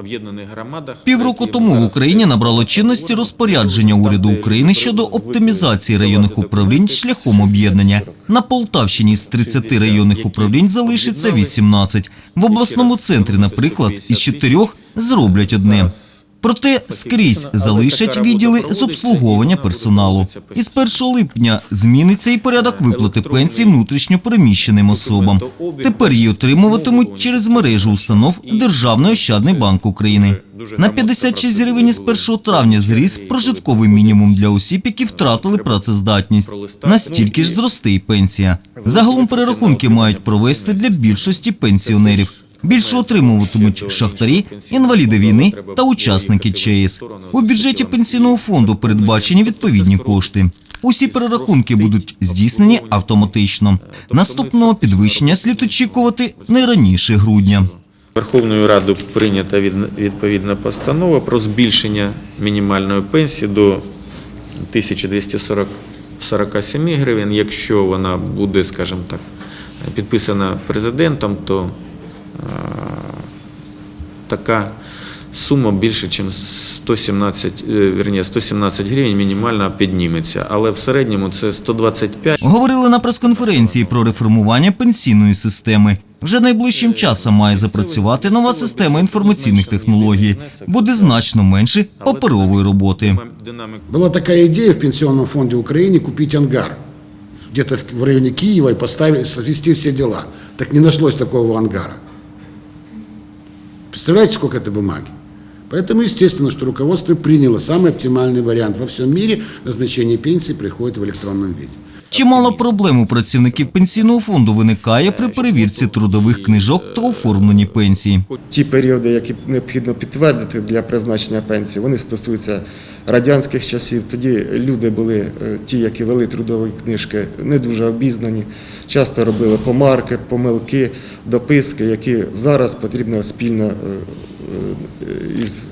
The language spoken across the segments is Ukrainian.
об'єднаних громадах. Півроку тому в Україні набрало чинності розпорядження уряду України щодо оптимізації районних управлінь шляхом об'єднання. На Полтавщині з 30 районних управлінь залишиться 18. В обласному центрі, наприклад, із чотирьох зроблять одне. Проте скрізь залишать відділи з обслуговування персоналу. Із 1 липня зміниться і порядок виплати пенсій внутрішньо переміщеним особам. Тепер її отримуватимуть через мережу установ Державний ощадний банк України. На 56 гривень із 1 травня зріс прожитковий мінімум для осіб, які втратили працездатність. Настільки ж зросте і пенсія. Загалом перерахунки мають провести для більшості пенсіонерів. Більше отримуватимуть шахтарі, інваліди війни та учасники ЧАЕС. У бюджеті пенсійного фонду передбачені відповідні кошти. Усі перерахунки будуть здійснені автоматично. Наступного підвищення слід очікувати не раніше грудня. Верховною Радою прийнята від- відповідна постанова про збільшення мінімальної пенсії до 1247 гривень. Якщо вона буде, скажімо так, підписана президентом, то така сума більше, ніж 117, е, вірні, 117 гривень мінімально підніметься. Але в середньому це 125. Говорили на прес-конференції про реформування пенсійної системи. Вже найближчим часом має запрацювати нова система інформаційних технологій. Буде значно менше паперової роботи. Была такая идея в Пенсионном фонде Украины купить ангар где-то в- в районе Киева и поставить, свести все дела. Так не нашлось такого ангара. Представляете, сколько это бумаги? Поэтому естественно, что руководство приняло самый оптимальный вариант во всем мире. Назначение пенсии приходит в электронном виде. Чимало проблем у працівників пенсійного фонду виникає при перевірці трудових книжок та оформленні пенсії. Ті періоди, які необхідно підтвердити для призначення пенсії, вони стосуються радянських часів. Тоді люди були е, ті, які вели трудові книжки, не дуже обізнані, часто робили помарки, помилки, дописки, які зараз потрібно спільно е, із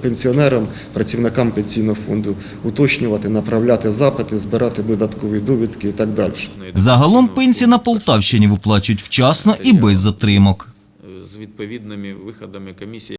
пенсіонерам, пенсіонером, працівникам пенсійного фонду уточнювати, направляти запити, збирати додаткові довідки і так далі. Загалом пенсії на Полтавщині виплачують вчасно і без затримок. з відповідними виходами комісії.